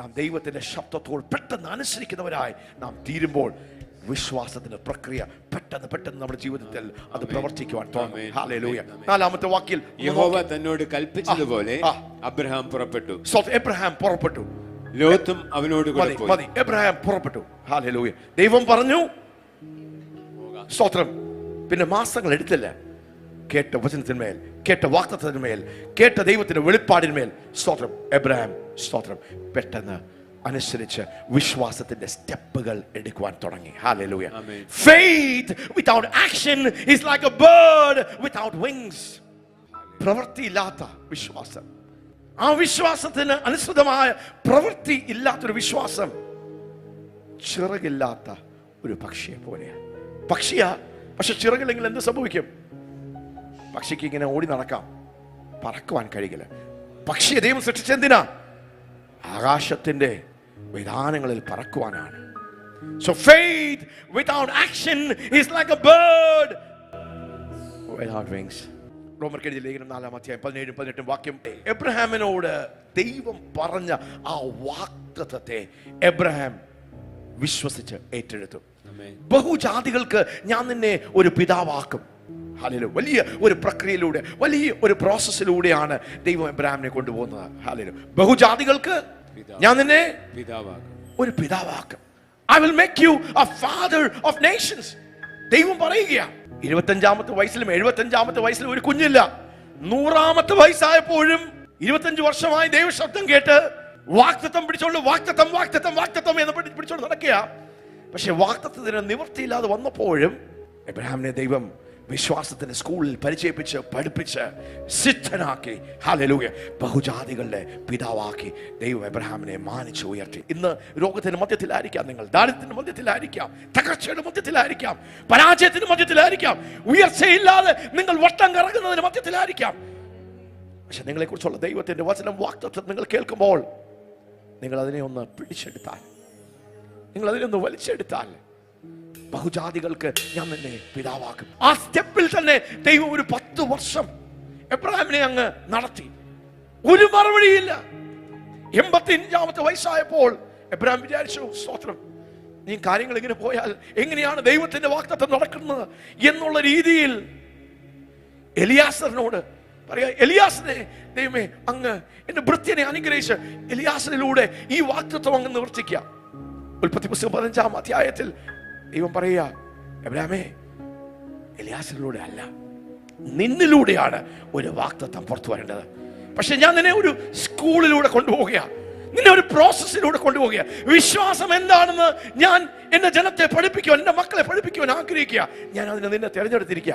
നാം ദൈവത്തിന്റെ ശബ്ദത്തോട് പെട്ടെന്ന് അനുസരിക്കുന്നവരായി നാം തീരുമ്പോൾ വിശ്വാസത്തിന്റെ പ്രക്രിയ പെട്ടെന്ന് പെട്ടെന്ന് നമ്മുടെ ജീവിതത്തിൽ അത് പ്രവർത്തിക്കുവാൻ തുടങ്ങും. നാലാമത്തെ വാക്കിൽ യഹോവ തന്നോട് കൽപ്പിച്ചതുപോലെ അബ്രഹാം പുറപ്പെട്ടു. എബ്രഹാം പുറപ്പെട്ടു. ലോത്തും അവനോട് മതി എബ്രഹാം പുറപ്പെട്ടു. ഹാലൂയ ദൈവം പറഞ്ഞു സ്തോത്രം. പിന്നെ മാസങ്ങൾ എടുത്തില്ല. കേട്ട വചനത്തിന്മേൽ കേട്ട വാക്തത്തിന്മേൽ കേട്ട ദൈവത്തിന്റെ വെളിപ്പാടിന്മേൽ സ്തോത്രം. എബ്രഹാം സ്തോത്രം. പെട്ടെന്ന് അനുസരിച്ച് വിശ്വാസത്തിന്റെ സ്റ്റെപ്പുകൾ എടുക്കുവാൻ തുടങ്ങി. Faith action like a bird wings പ്രവൃത്തിയില്ലാത്ത വിശ്വാസം. ആ വിശ്വാസത്തിന് അനുസൃതമായ പ്രവൃത്തി ഇല്ലാത്തൊരു വിശ്വാസം ചിറകില്ലാത്ത ഒരു പക്ഷിയെ പോലെയാണ്. പക്ഷിയാ പക്ഷെ ചിറകില്ലെങ്കിൽ എന്ത് സംഭവിക്കും? പക്ഷിക്ക് ഇങ്ങനെ ഓടി നടക്കാം. പറക്കുവാൻ കഴിയില്ല. പക്ഷിയെ ദൈവം സൃഷ്ടിച്ചെന്തിനാ ആകാശത്തിന്റെ വിധാനങ്ങളിൽ പറക്കുവാനാണ്. So faith without action is like a bird without wings റോമർ കെഴുതി ലേഖനം നാലാം അധ്യായം പതിനേഴും പതിനെട്ടും വാക്യം. എബ്രഹാമിനോട് ദൈവം പറഞ്ഞ ആ വാക്തത്വത്തെ എബ്രഹാം വിശ്വസിച്ച് ഏറ്റെടുത്തു. ആമേൻ. ബഹുജാതികൾക്ക് ഞാൻ നിന്നെ ഒരു പിതാവാക്കും. ഹാലലു വലിയ ഒരു പ്രക്രിയയിലൂടെ വലിയ ഒരു പ്രോസസ്സിലൂടെയാണ് ദൈവം എബ്രഹാമിനെ കൊണ്ടുപോകുന്നത്. ഹാലലു ബഹുജാതികൾക്ക്. ഞാൻ നിന്നെ പിതാവാക്കും ഒരു പിതാവാക്കും. I will make you a father of nations ദൈവം പറയുക ഇരുപത്തഞ്ചാമത്തെ വയസ്സിലും എഴുപത്തഞ്ചാമത്തെ വയസ്സിലും ഒരു കുഞ്ഞില്ല. നൂറാമത്തെ വയസ്സായപ്പോഴും ഇരുപത്തഞ്ച് വർഷമായി ദൈവശബ്ദം കേട്ട് വാക്തത്വം പിടിച്ചോണ്ട് വാക്തത്വം വാക്തത്വം വാക്തത്വം എന്ന് പിടി- പിടിച്ചോണ്ട് നടക്കുക പക്ഷെ വാക്തത്വത്തിന് നിവൃത്തിയില്ലാതെ വന്നപ്പോഴും എബ്രഹാമിനെ ദൈവം വിശ്വാസത്തിന് സ്കൂളിൽ പരിചയിപ്പിച്ച് പഠിപ്പിച്ച് സിദ്ധനാക്കി. ഹാലലൂയ ബഹുജാതികളുടെ പിതാവാക്കി ദൈവം എബ്രഹാമിനെ മാനിച്ച് ഉയർത്തി. ഇന്ന് രോഗത്തിന്റെ മധ്യത്തിലായിരിക്കാം നിങ്ങൾ ദാരിദ്ര്യത്തിന്റെ മധ്യത്തിലായിരിക്കാം തകർച്ചയുടെ മധ്യത്തിലായിരിക്കാം പരാജയത്തിന്റെ മധ്യത്തിലായിരിക്കാം ഉയർച്ചയില്ലാതെ നിങ്ങൾ വട്ടം കറങ്ങുന്നതിന് മധ്യത്തിലായിരിക്കാം. പക്ഷെ നിങ്ങളെക്കുറിച്ചുള്ള ദൈവത്തിന്റെ വചനം വാക്തത്വം നിങ്ങൾ കേൾക്കുമ്പോൾ നിങ്ങൾ അതിനെ ഒന്ന് പിടിച്ചെടുത്താൽ നിങ്ങൾ അതിനെ ഒന്ന് വലിച്ചെടുത്താൽ ബഹുജാതികൾക്ക് ഞാൻ നിന്നെ പിതാവാക്കും. ആ സ്റ്റെപ്പിൽ തന്നെ ദൈവം ഒരു പത്ത് വർഷം എബ്രഹാമിനെ അങ്ങ് നടത്തി. ഒരു മറുപടിയില്ല. എൺപത്തി അഞ്ചാമത്തെ വയസ്സായപ്പോൾ എബ്രഹാം വിചാരിച്ചു സ്തോത്രം നീ കാര്യങ്ങൾ ഇങ്ങനെ പോയാൽ എങ്ങനെയാണ് ദൈവത്തിന്റെ വാക്തത്വം നടക്കുന്നത്? എന്നുള്ള രീതിയിൽ എലിയാസറിനോട് പറയാ എലിയാസിനെ ദൈവമേ അങ്ങ് എന്റെ ഭൃത്യനെ അനുഗ്രഹിച്ച് എലിയാസിനിലൂടെ ഈ വാക്തത്വം അങ്ങ് നിവർത്തിക്കാം ഉൽപ്പത്തി പുസ്തകം പതിനഞ്ചാം അധ്യായത്തിൽ ദൈവം പറയുക എബ്രാമേ എലിയാസിലൂടെ അല്ല നിന്നിലൂടെയാണ് ഒരു വാക്തത്വം പുറത്തു വരേണ്ടത്. പക്ഷെ ഞാൻ നിന്നെ ഒരു സ്കൂളിലൂടെ കൊണ്ടുപോവുകയാണ് നിന്നെ ഒരു പ്രോസസ്സിലൂടെ കൊണ്ടുപോവുക വിശ്വാസം എന്താണെന്ന് ഞാൻ എന്റെ ജനത്തെ പഠിപ്പിക്കുവാൻ എന്റെ മക്കളെ പഠിപ്പിക്കുവാൻ ആഗ്രഹിക്കുക ഞാൻ അതിനെ നിന്നെ തിരഞ്ഞെടുത്തിരിക്കുക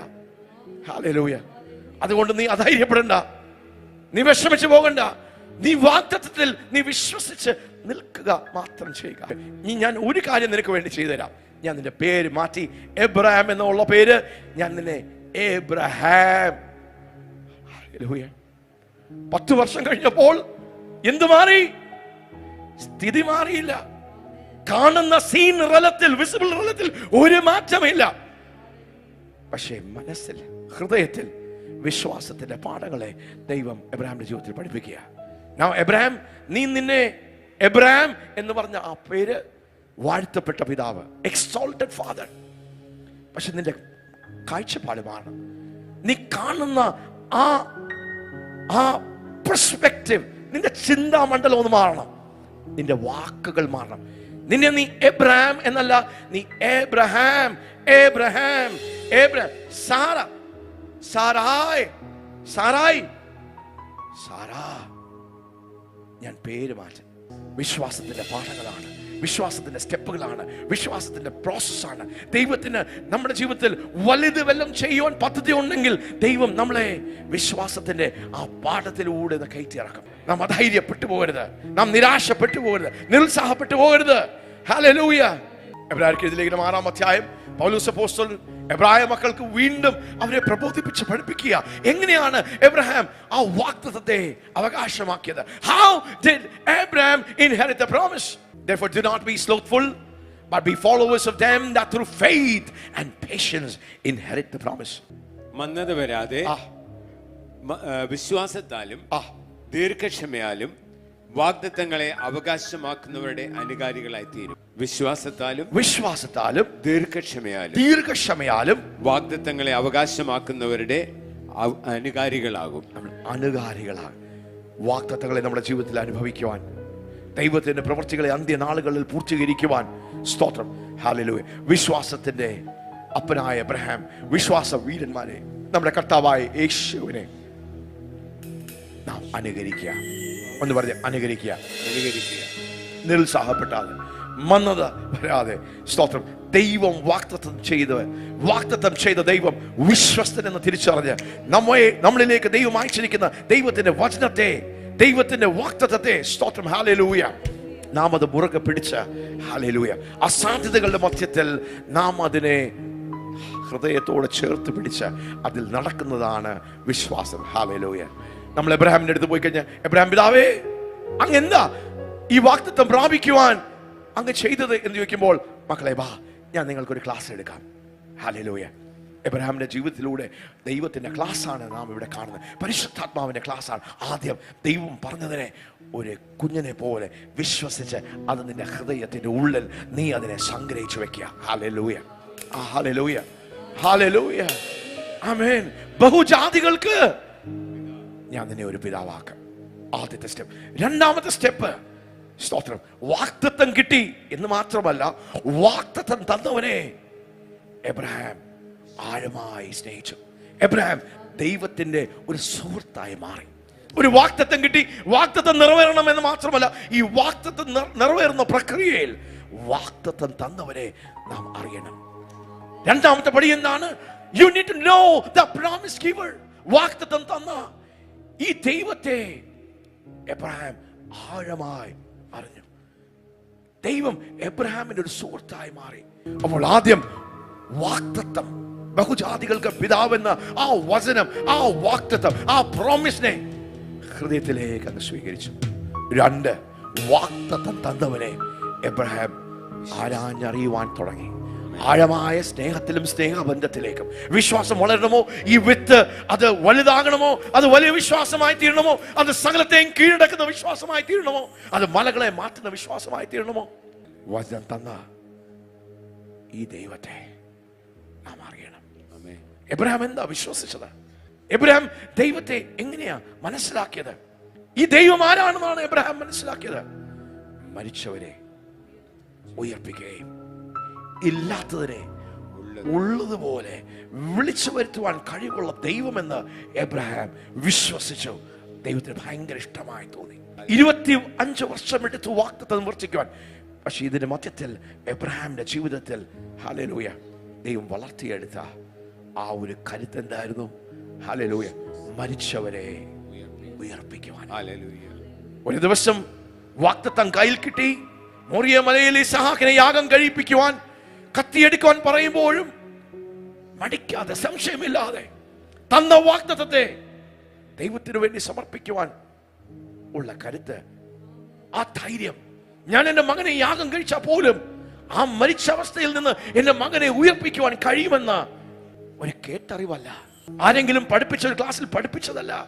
ഹാലൂയ അതുകൊണ്ട് നീ അധൈര്യപ്പെടണ്ട. നീ വിഷമിച്ചു പോകണ്ട. നീ വാക്തത്വത്തിൽ നീ വിശ്വസിച്ച് നിൽക്കുക മാത്രം ചെയ്യുക. നീ ഞാൻ ഒരു കാര്യം നിനക്ക് വേണ്ടി ചെയ്തുതരാം. ഞാൻ നിന്റെ പേര് മാറ്റി. എബ്രഹാം എന്നുള്ള പേര് ഞാൻ നിന്നെ എബ്രഹാം. പത്ത് വർഷം കഴിഞ്ഞപ്പോൾ എന്ത് മാറി? സ്ഥിതി മാറിയില്ല. കാണുന്ന സീൻ റലത്തിൽ വിസിബിൾ റലത്തിൽ ഒരു മാറ്റമില്ല. പക്ഷേ മനസ്സിൽ ഹൃദയത്തിൽ വിശ്വാസത്തിന്റെ പാഠങ്ങളെ ദൈവം എബ്രഹാമിന്റെ ജീവിതത്തിൽ പഠിപ്പിക്കുക Now, എബ്രഹാം നീ നിന്നെ എബ്രഹാം എന്ന് പറഞ്ഞ ആ പേര് വാഴ്ത്തപ്പെട്ട പിതാവ് എക്സോൾട്ടഡ് ഫാദർ പക്ഷെ നിന്റെ കാഴ്ചപ്പാട് മാറണം. നീ കാണുന്ന ആ ആ പെർസ്പെക്റ്റീവ് നിന്റെ ചിന്താ മണ്ഡലം ഒന്ന് മാറണം. നിന്റെ വാക്കുകൾ മാറണം. നിന്നെ നീ എബ്രഹാം എന്നല്ല നീ Abraham Abraham Abraham Sarah Sarai Sarai Sarah. ഞാൻ പേര് മാറ്റ. വിശ്വാസത്തിന്റെ പാഠങ്ങളാണ്. വിശ്വാസത്തിന്റെ സ്റ്റെപ്പുകളാണ്. വിശ്വാസത്തിന്റെ പ്രോസസ്സാണ്. ദൈവത്തിന് നമ്മുടെ ജീവിതത്തിൽ വലുത് വല്ലം ചെയ്യുവാൻ പദ്ധതി ഉണ്ടെങ്കിൽ ദൈവം നമ്മളെ വിശ്വാസത്തിന്റെ ആ പാഠത്തിലൂടെ കയറ്റി കയറ്റിയിറക്കും. നാം അധൈര്യപ്പെട്ടു പോകരുത്. നാം നിരാശപ്പെട്ടു പോകരുത്. നിരുത്സാഹപ്പെട്ടു പോകരുത്. ഹാലലൂയ എബ്രാഹിം ഇതിലേക്ക് ആറാം അധ്യായം പൗലൂസ് അപ്പോസ്തലൻ എബ്രായ മക്കൾക്ക് വീണ്ടും അവരെ പ്രബോധിപ്പിച്ച് പഠിപ്പിക്കുക. എങ്ങനെയാണ് എബ്രഹാം ആ വാക്തത്വത്തെ അവകാശമാക്കിയത്? How did Abraham inherit the promise therefore do not be slothful but be followers of them that through faith and patience inherit the promise. മന്ദത വരാതെ വിശ്വാസത്താലും ദീർഘക്ഷമയാലും വാഗ്ദത്തങ്ങളെ അവകാശമാക്കുന്നവരുടെ അനുകാരികളായി തീരും വിശ്വാസത്താലും വിശ്വാസത്താലും ദീർഘക്ഷമയാലും ദീർഘക്ഷമയാലും വാഗ്ദത്തങ്ങളെ അവകാശമാക്കുന്നവരുടെ അനുകാരികളാകും. അനുകാരികളാകും. വാഗ്ദത്തങ്ങളെ നമ്മുടെ ജീവിതത്തിൽ അനുഭവിക്കുവാൻ. ദൈവത്തിന്റെ പ്രവർത്തികളെ അന്ത്യനാളുകളിൽ പൂർത്തീകരിക്കുവാൻ സ്തോത്രം. ഹാലലു വിശ്വാസത്തിന്റെ അപ്പനായ അബ്രഹാം വിശ്വാസ വീരന്മാരെ നമ്മുടെ കർത്താവായ യേശുവിനെ നാം അനുകരിക്കുക. ഒന്ന് പറഞ്ഞ് അനുകരിക്കുക. അനുകരിക്കുക. നിരുത്സാഹപ്പെട്ടാതെ മന്നത വരാതെ. സ്തോത്രം. ദൈവം വാക്തത്വം ചെയ്ത് വാക്തത്വം ചെയ്ത ദൈവം വിശ്വസ്തനെന്ന് തിരിച്ചറിഞ്ഞ് നമ്മെ നമ്മളിലേക്ക് ദൈവം അയച്ചിരിക്കുന്ന ദൈവത്തിന്റെ വചനത്തെ ദൈവത്തിന്റെ വാക്തത്വത്തെ സ്തോത്രം. ഹാലലൂയ നാം അത് മുറുകെ പിടിച്ച. ഹാലലൂയ അസാധ്യതകളുടെ മധ്യത്തിൽ നാം അതിനെ ഹൃദയത്തോടെ ചേർത്ത് പിടിച്ച് അതിൽ നടക്കുന്നതാണ് വിശ്വാസം. ഹാലലൂയ നമ്മൾ എബ്രഹാമിന്റെ അടുത്ത് പോയി കഴിഞ്ഞാൽ എബ്രഹാം പിതാവേ അങ്ങ് എന്താ ഈ വാക്തത്വം പ്രാപിക്കുവാൻ അങ്ങ് ചെയ്തത്? എന്ന് ചോദിക്കുമ്പോൾ മക്കളെ വാ ഞാൻ നിങ്ങൾക്കൊരു ക്ലാസ് എടുക്കാം. ഹാലലൂയ എബ്രഹാമിന്റെ ജീവിതത്തിലൂടെ ദൈവത്തിന്റെ ക്ലാസ്സാണ് നാം ഇവിടെ കാണുന്നത്. പരിശുദ്ധാത്മാവിന്റെ ക്ലാസ്സാണ്. ആദ്യം ദൈവം പറഞ്ഞതിനെ ഒരു കുഞ്ഞിനെ പോലെ വിശ്വസിച്ച് അത് നിന്റെ ഹൃദയത്തിന്റെ ഉള്ളിൽ നീ അതിനെ സംഗ്രഹിച്ചു വെക്കുക. ഹാലലൂയ ആ ഹാലലൂയ ഹാലലൂയ ആമേൻ. ബഹുജാതികൾക്ക് ഞാൻ നിന്നെ ഒരു പിതാവാക്കാം. ആദ്യത്തെ സ്റ്റെപ്പ്. രണ്ടാമത്തെ സ്റ്റെപ്പ്. സ്തോത്രം. വാക്തത്വം കിട്ടി എന്ന് മാത്രമല്ല വാക്തത്വം തന്നവനെ എബ്രഹാം ആഴമായി സ്നേഹിച്ചു. എബ്രഹാം ദൈവത്തിന്റെ ഒരു സുഹൃത്തായി മാറി. ഒരു വാക്തത്വം കിട്ടി. വാക്തത്വം നിറവേറണം എന്ന് മാത്രമല്ല ഈ വാക്തത്വം നിറവേറുന്ന പ്രക്രിയയിൽ വാക്തത്വം തന്നവരെ നാം അറിയണം. രണ്ടാമത്തെ പടി എന്താണ്? You need to know the promise giver വാക്തത്വം തന്ന ഈ ദൈവത്തെ എബ്രഹാം ആഴമായി അറിഞ്ഞു. ദൈവം എബ്രഹാമിന്റെ ഒരു സുഹൃത്തായി മാറി. അപ്പോൾ ആദ്യം വാക്തത്വം ബഹുജാതികൾക്ക് പിതാവെന്ന ആ വചനം ആ വാക്തത്വം ആ പ്രോമിസിനെ ഹൃദയത്തിലേക്ക് അങ്ങ് സ്വീകരിച്ചു. രണ്ട് വാക്തത്വം തന്നവനെ എബ്രഹാം ആരാഞ്ഞറിയുവാൻ തുടങ്ങി. ആഴമായ സ്നേഹത്തിലും സ്നേഹബന്ധത്തിലേക്കും. വിശ്വാസം വളരണമോ? ഈ വിത്ത് അത് വലുതാകണമോ? അത് വലിയ വിശ്വാസമായി തീരണമോ? അത് സകലത്തെയും കീഴടക്കുന്ന വിശ്വാസമായി തീരണമോ? അത് മലകളെ മാറ്റുന്ന വിശ്വാസമായി തീരണമോ? വചനം തന്ന ഈ ദൈവത്തെ നാം അറിയണം. എബ്രഹാം എന്താ വിശ്വസിച്ചത്? എബ്രഹാം ദൈവത്തെ എങ്ങനെയാ മനസ്സിലാക്കിയത്? ഈ ദൈവം ആരാണെന്നാണ് എബ്രഹാം മനസ്സിലാക്കിയത്? മരിച്ചവരെ ഉയർപ്പിക്കുകയും ഇല്ലാത്തതിനെ ഉള്ളതുപോലെ വിളിച്ചു വരുത്തുവാൻ കഴിവുള്ള ദൈവമെന്ന് എബ്രഹാം വിശ്വസിച്ചു. ദൈവത്തിന് ഭയങ്കര ഇഷ്ടമായി തോന്നി. ഇരുപത്തി അഞ്ച് വർഷം എടുത്തു വാക്തത്വം നിവർത്തിക്കുവാൻ പക്ഷെ ഇതിന്റെ മധ്യത്തിൽ എബ്രഹാമിന്റെ ജീവിതത്തിൽ ഹാലലൂയ ദൈവം വളർത്തിയെടുത്ത ആ ഒരു കരുത്ത് എന്തായിരുന്നു ഹലലൂയ മരിച്ചവരെ ഉയർപ്പിക്കുവാൻ. ഒരു ദിവസം വാക്തത്വം കയ്യിൽ കിട്ടി. മോറിയ മലയിൽ സഹാഖിനെ യാഗം കഴിപ്പിക്കുവാൻ കത്തിയെടുക്കുവാൻ പറയുമ്പോഴും മടിക്കാതെ സംശയമില്ലാതെ തന്ന വാക്തത്വത്തെ ദൈവത്തിനു വേണ്ടി സമർപ്പിക്കുവാൻ ഉള്ള കരുത്ത് ആ ധൈര്യം. ഞാൻ എന്റെ മകനെ യാഗം കഴിച്ചാൽ പോലും ആ മരിച്ച അവസ്ഥയിൽ നിന്ന് എന്റെ മകനെ ഉയർപ്പിക്കുവാൻ കഴിയുമെന്ന ഒരു കേട്ടറിവല്ല. ആരെങ്കിലും പഠിപ്പിച്ച ഒരു ക്ലാസ്സിൽ പഠിപ്പിച്ചതല്ല.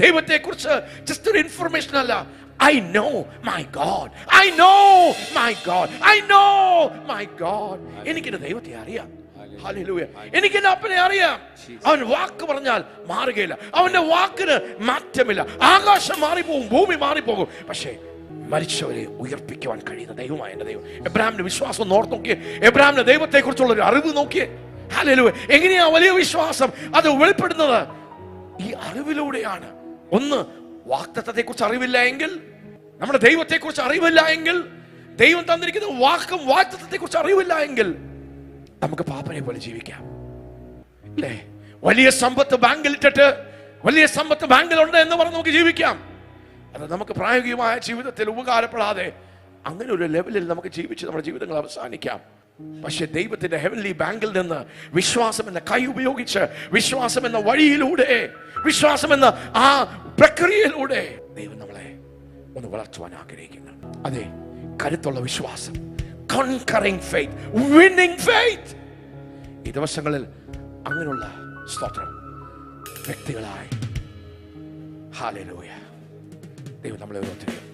ദൈവത്തെ കുറിച്ച് ജസ്റ്റ് ഒരു ഇൻഫർമേഷൻ അല്ല. I know my God I know my God I know my God എനിക്ക് ദൈവത്തെ അറിയാം. എനിക്ക് എന്റെ അപ്പനെ അറിയാം. അവൻ വാക്ക് പറഞ്ഞാൽ മാറുകയില്ല. അവന്റെ വാക്കിന് മാറ്റമില്ല. ആകാശം മാറിപ്പോകും ഭൂമി മാറിപ്പോകും. പക്ഷേ മരിച്ചവരെ ഉയർപ്പിക്കുവാൻ കഴിയുന്ന ദൈവമായ എന്റെ ദൈവം. എബ്രാഹിമിന്റെ വിശ്വാസം നോർത്ത് നോക്കിയേ. എബ്രാഹിമിന്റെ ദൈവത്തെ കുറിച്ചുള്ള ഒരു അറിവ് നോക്കിയേ. ഹല്ലേലൂയ. എങ്ങനെയാ വലിയ വിശ്വാസം? അത് വെളിപ്പെടുന്നത് ഈ അറിവിലൂടെയാണ്. ഒന്ന് വാക്തത്വത്തെ കുറിച്ച് അറിവില്ല എങ്കിൽ നമ്മുടെ ദൈവത്തെ കുറിച്ച് അറിവില്ല എങ്കിൽ ദൈവം തന്നിരിക്കുന്ന വാക്കും വാക്തത്വത്തെ കുറിച്ച് അറിവില്ല എങ്കിൽ നമുക്ക് പാപ്പനെ പോലെ ജീവിക്കാം. അല്ലേ? വലിയ സമ്പത്ത് ബാങ്കിൽ ഇട്ടിട്ട് വലിയ സമ്പത്ത് ബാങ്കിലുണ്ട് എന്ന് പറഞ്ഞ് നമുക്ക് ജീവിക്കാം. അത് നമുക്ക് പ്രായോഗികമായ ജീവിതത്തിൽ ഉപകാരപ്പെടാതെ അങ്ങനെ ഒരു ലെവലിൽ നമുക്ക് ജീവിച്ച് നമ്മുടെ ജീവിതങ്ങൾ അവസാനിക്കാം. പക്ഷെ ദൈവത്തിന്റെ ഹെവൻലി ബാങ്കിൽ നിന്ന് വിശ്വാസം എന്ന കൈ ഉപയോഗിച്ച് വിശ്വാസം എന്ന വഴിയിലൂടെ വിശ്വാസം എന്ന ആ പ്രക്രിയയിലൂടെ ദൈവം നമ്മളെ ഒന്ന് വളർത്തുവാൻ ആഗ്രഹിക്കുന്നു. അതെ കരുത്തുള്ള വിശ്വാസം. കോൺകറിംഗ് ഫെയ്ത്ത് വിന്നിംഗ് ഫെയ്ത്ത് ഈ ദിവസങ്ങളിൽ അങ്ങനെയുള്ള സ്തോത്രം വ്യക്തികളായി. ഹാലലൂയ ദൈവം നമ്മളെ ഓരോരുത്തരെയും